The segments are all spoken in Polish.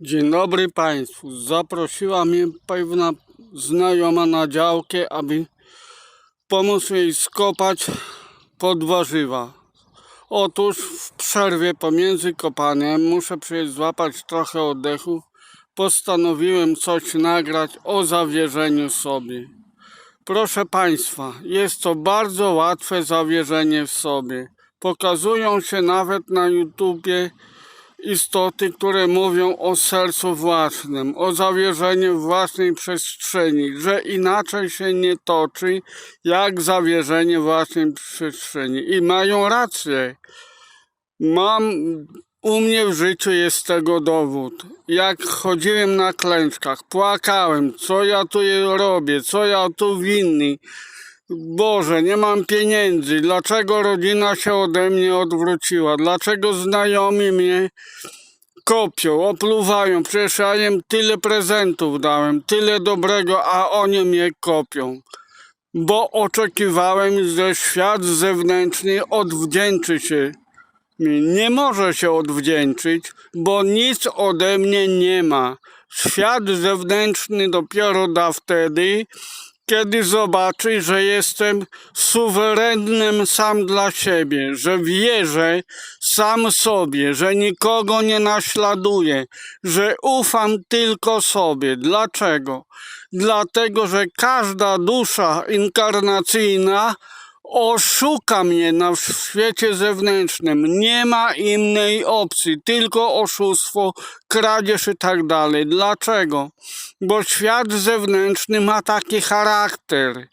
Dzień dobry Państwu. Zaprosiła mnie pewna znajoma na działkę, aby pomóc jej skopać pod warzywa. Otóż w przerwie pomiędzy kopaniem muszę przyjść złapać trochę oddechu. Postanowiłem coś nagrać o zawierzeniu sobie. Proszę Państwa, jest to bardzo łatwe zawierzenie w sobie. Pokazują się nawet na YouTubie istoty, które mówią o sercu własnym, o zawierzeniu własnej przestrzeni, że inaczej się nie toczy jak zawierzenie własnej przestrzeni. I mają rację. Mam, u mnie w życiu jest tego dowód. Jak chodziłem na klęczkach, płakałem, co ja tu robię, co ja tu winny. Boże, nie mam pieniędzy. Dlaczego rodzina się ode mnie odwróciła? Dlaczego znajomi mnie kopią, opluwają? Przecież ja im tyle prezentów dałem, tyle dobrego, a oni mnie kopią. Bo oczekiwałem, że świat zewnętrzny odwdzięczy się mi. Nie może się odwdzięczyć, bo nic ode mnie nie ma. Świat zewnętrzny dopiero da wtedy, kiedy zobaczy, że jestem suwerennym sam dla siebie, że wierzę sam sobie, że nikogo nie naśladuję, że ufam tylko sobie. Dlaczego? Dlatego, że każda dusza inkarnacyjna oszuka mnie na świecie zewnętrznym. Nie ma innej opcji, tylko oszustwo, kradzież i tak dalej. Dlaczego? Bo świat zewnętrzny ma taki charakter.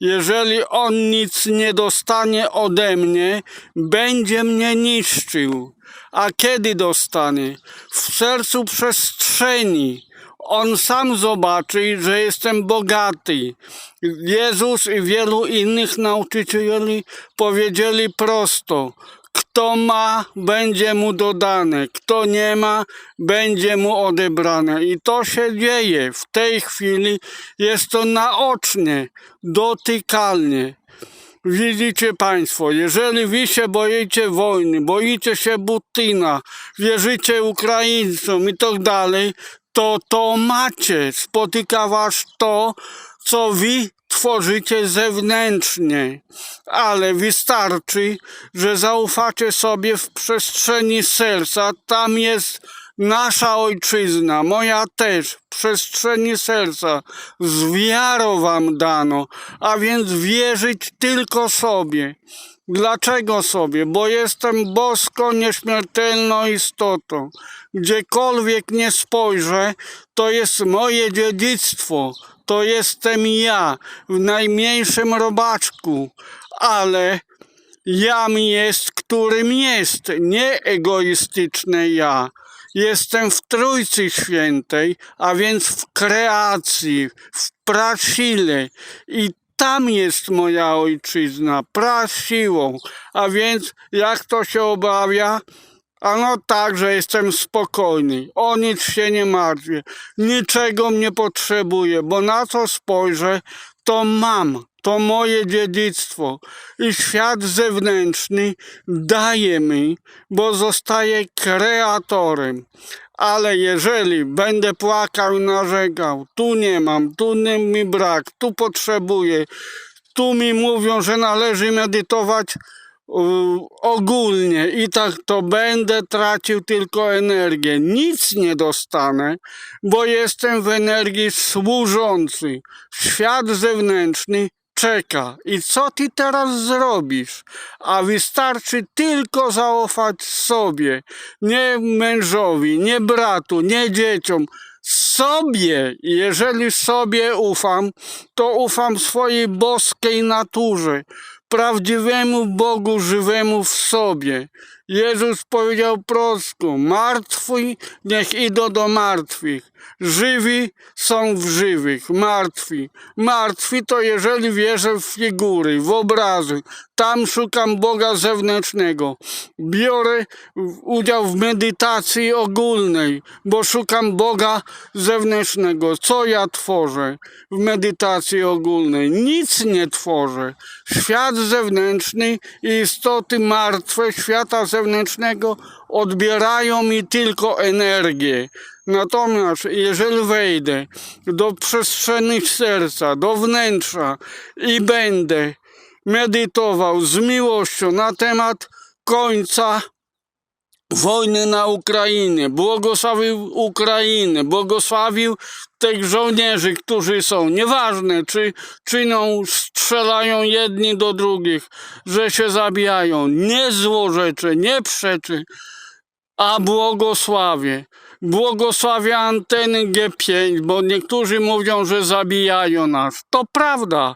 Jeżeli on nic nie dostanie ode mnie, będzie mnie niszczył. A kiedy dostanie? W sercu przestrzeni. On sam zobaczy, że jestem bogaty. Jezus i wielu innych nauczycieli powiedzieli prosto: kto ma, będzie mu dodane, kto nie ma, będzie mu odebrane. I to się dzieje. W tej chwili jest to naocznie, dotykalnie. Widzicie Państwo, jeżeli wy się boicie wojny, boicie się Putina, wierzycie Ukraińcom i tak dalej, to to macie. Spotyka was to, co wy tworzycie zewnętrznie. Ale wystarczy, że zaufacie sobie w przestrzeni serca. Tam jest nasza ojczyzna, moja też, przestrzeni serca. Z wiarą wam dano, a więc wierzyć tylko sobie. Dlaczego sobie? Bo jestem bosko nieśmiertelną istotą. Gdziekolwiek nie spojrzę, to jest moje dziedzictwo. To jestem ja w najmniejszym robaczku, ale jam jest, którym jest, nie egoistyczne ja. Jestem w Trójcy Świętej, a więc w kreacji, w prasile i tam jest moja ojczyzna, prasiłą. A więc jak to się objawia? Ano tak, że jestem spokojny, o nic się nie martwię, niczego nie potrzebuję, bo na co spojrzę, to mam, to moje dziedzictwo i świat zewnętrzny daje mi, bo zostaje kreatorem. Ale jeżeli będę płakał narzekał, tu nie mam, tu mi brak, tu potrzebuję, tu mi mówią, że należy medytować y, ogólnie i tak to będę tracił tylko energię. Nic nie dostanę, bo jestem w energii służący. Świat zewnętrzny czeka. I co ty teraz zrobisz? A wystarczy tylko zaufać sobie, nie mężowi, nie bratu, nie dzieciom. Sobie, jeżeli sobie ufam, to ufam swojej boskiej naturze, prawdziwemu Bogu żywemu w sobie. Jezus powiedział prosto, martwi niech idą do martwych, żywi są w żywych, martwi. Martwi to jeżeli wierzę w figury, w obrazy, tam szukam Boga zewnętrznego. Biorę udział w medytacji ogólnej, bo szukam Boga zewnętrznego. Co ja tworzę w medytacji ogólnej? Nic nie tworzę. Świat zewnętrzny i istoty martwe świata zewnętrznego zewnętrznego odbierają mi tylko energię. Natomiast jeżeli wejdę do przestrzeni serca, do wnętrza i będę medytował z miłością na temat końca wojny na Ukrainie, błogosławił Ukrainę, błogosławił tych żołnierzy, którzy są, nieważne czy czyną, strzelają jedni do drugich, że się zabijają, nie złorzeczy, nie przeczy, a błogosławię. Błogosławię anteny G5, bo niektórzy mówią, że zabijają nas. To prawda.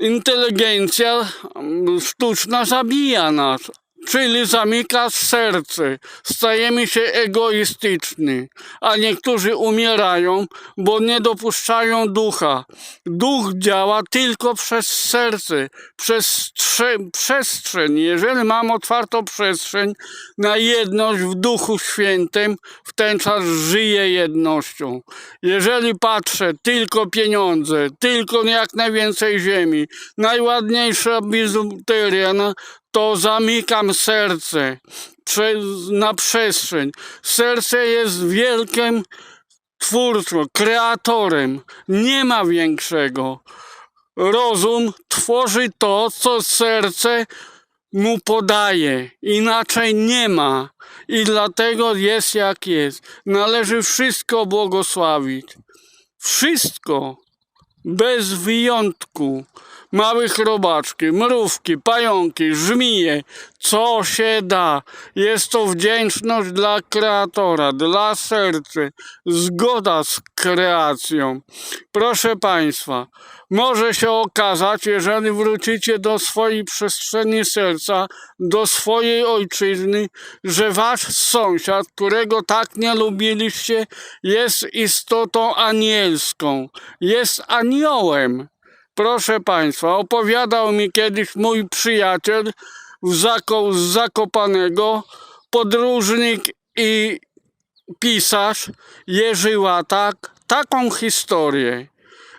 Inteligencja sztuczna zabija nas, czyli zamyka serce. Stajemy się egoistyczni, a niektórzy umierają, bo nie dopuszczają ducha. Duch działa tylko przez serce, przez strze- przestrzeń. Jeżeli mam otwartą przestrzeń na jedność w Duchu Świętym, w ten czas żyję jednością. Jeżeli patrzę tylko pieniądze, tylko jak najwięcej ziemi, najładniejsza biżuteria, to zamykam serce na przestrzeń. Serce jest wielkim twórcą, kreatorem. Nie ma większego. Rozum tworzy to, co serce mu podaje. Inaczej nie ma. I dlatego jest jak jest. Należy wszystko błogosławić. Wszystko. Bez wyjątku. Małych robaczki, mrówki, pająki, żmije, co się da. Jest to wdzięczność dla kreatora, dla serca, zgoda z kreacją. Proszę Państwa, może się okazać, jeżeli wrócicie do swojej przestrzeni serca, do swojej ojczyzny, że wasz sąsiad, którego tak nie lubiliście, jest istotą anielską, jest aniołem. Proszę Państwa, opowiadał mi kiedyś mój przyjaciel w Zako, z Zakopanego, podróżnik i pisarz Jerzy Łatak, taką historię.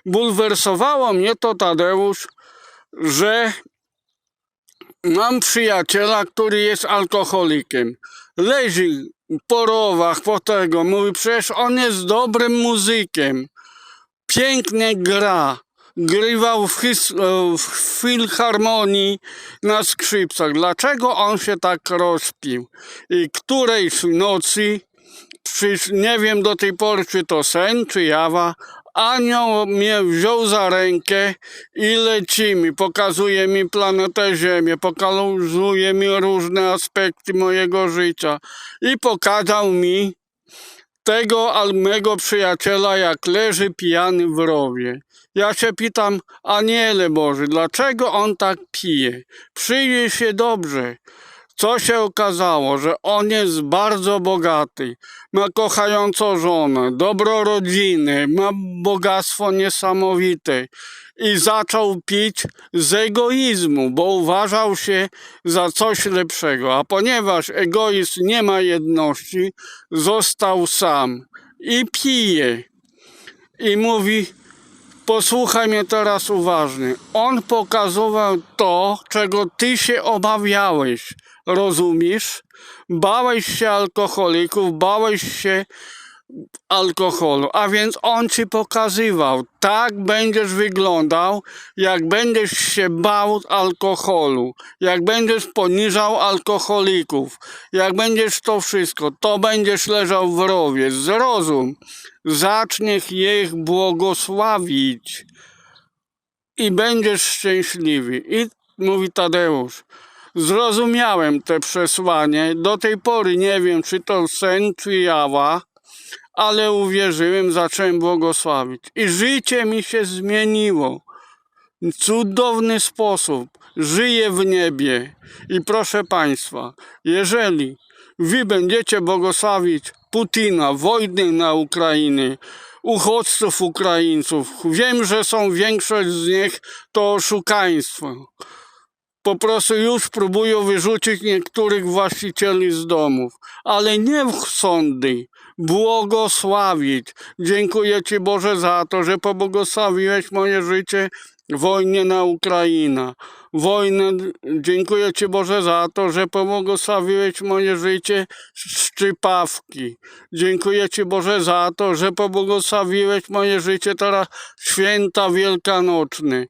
Bulwersowało mnie to Tadeusz, że mam przyjaciela, który jest alkoholikiem. Leży po rowach, po tego, mówi, przecież on jest dobrym muzykiem. Pięknie gra. Grywał w, his, e, w filharmonii na skrzypcach. Dlaczego on się tak rozpił? I którejś nocy, przecież nie wiem do tej pory, czy to sen, czy jawa, anioł mnie wziął za rękę i lecimy. Pokazuje mi planetę Ziemię, pokazuje mi różne aspekty mojego życia i pokazał mi tego al- mego przyjaciela, jak leży pijany w rowie. Ja się pytam, aniele Boży, dlaczego on tak pije? Przyjrzyj się dobrze. Co się okazało, że on jest bardzo bogaty, ma kochającą żonę, dobro rodziny, ma bogactwo niesamowite i zaczął pić z egoizmu, bo uważał się za coś lepszego. A ponieważ egoizm nie ma jedności, został sam i pije. I mówi, posłuchaj mnie teraz uważnie. On pokazywał to, czego ty się obawiałeś. Rozumiesz? Bałeś się alkoholików, bałeś się alkoholu, a więc on ci pokazywał, tak będziesz wyglądał, jak będziesz się bał alkoholu, jak będziesz poniżał alkoholików, jak będziesz to wszystko, to będziesz leżał w rowie. Zrozum, zaczniesz ich błogosławić i będziesz szczęśliwy. I mówi Tadeusz, zrozumiałem te przesłanie, do tej pory nie wiem, czy to sen, czy jawa, ale uwierzyłem, zacząłem błogosławić. I życie mi się zmieniło. Cudowny sposób. Żyję w niebie. I proszę Państwa, jeżeli Wy będziecie błogosławić Putina, wojny na Ukrainie, uchodźców Ukraińców, wiem, że są większość z nich to oszukaństwo po prostu już próbują wyrzucić niektórych właścicieli z domów, ale nie w sądy, błogosławić. Dziękuję Ci Boże za to, że pobłogosławiłeś moje życie wojnie na Ukrainę. Wojnę, dziękuję Ci Boże za to, że pobłogosławiłeś moje życie szczypawki. Dziękuję Ci Boże za to, że pobłogosławiłeś moje życie teraz święta wielkanocne.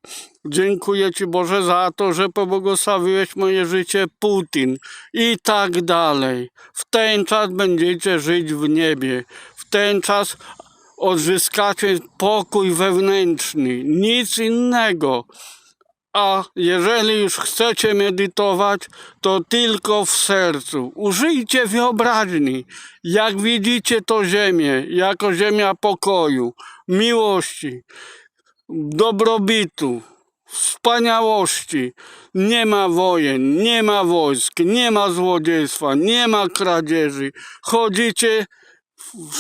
Dziękuję Ci Boże za to, że pobłogosławiłeś moje życie Putin i tak dalej. W ten czas będziecie żyć w niebie. W ten czas odzyskacie pokój wewnętrzny. Nic innego. A jeżeli już chcecie medytować, to tylko w sercu. Użyjcie wyobraźni. Jak widzicie to ziemię, jako ziemia pokoju, miłości, dobrobytu, wspaniałości. Nie ma wojen, nie ma wojsk, nie ma złodziejstwa, nie ma kradzieży. Chodzicie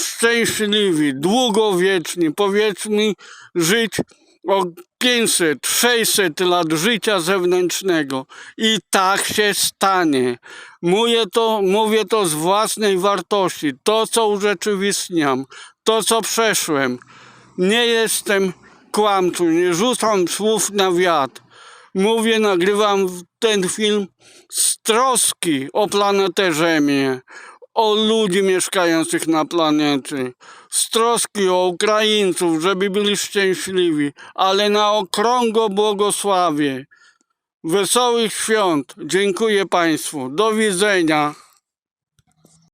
szczęśliwi, długowieczni, powiedzmy, żyć o 500, 600 lat życia zewnętrznego. I tak się stanie. Mówię to, mówię to z własnej wartości. To, co urzeczywistniam, to, co przeszłem. Nie jestem kłamcą, nie rzucam słów na wiatr. Mówię, nagrywam ten film z troski o planetę Ziemię, o ludzi mieszkających na planecie, z troski o Ukraińców, żeby byli szczęśliwi, ale na okrągło błogosławie. Wesołych świąt. Dziękuję Państwu. Do widzenia.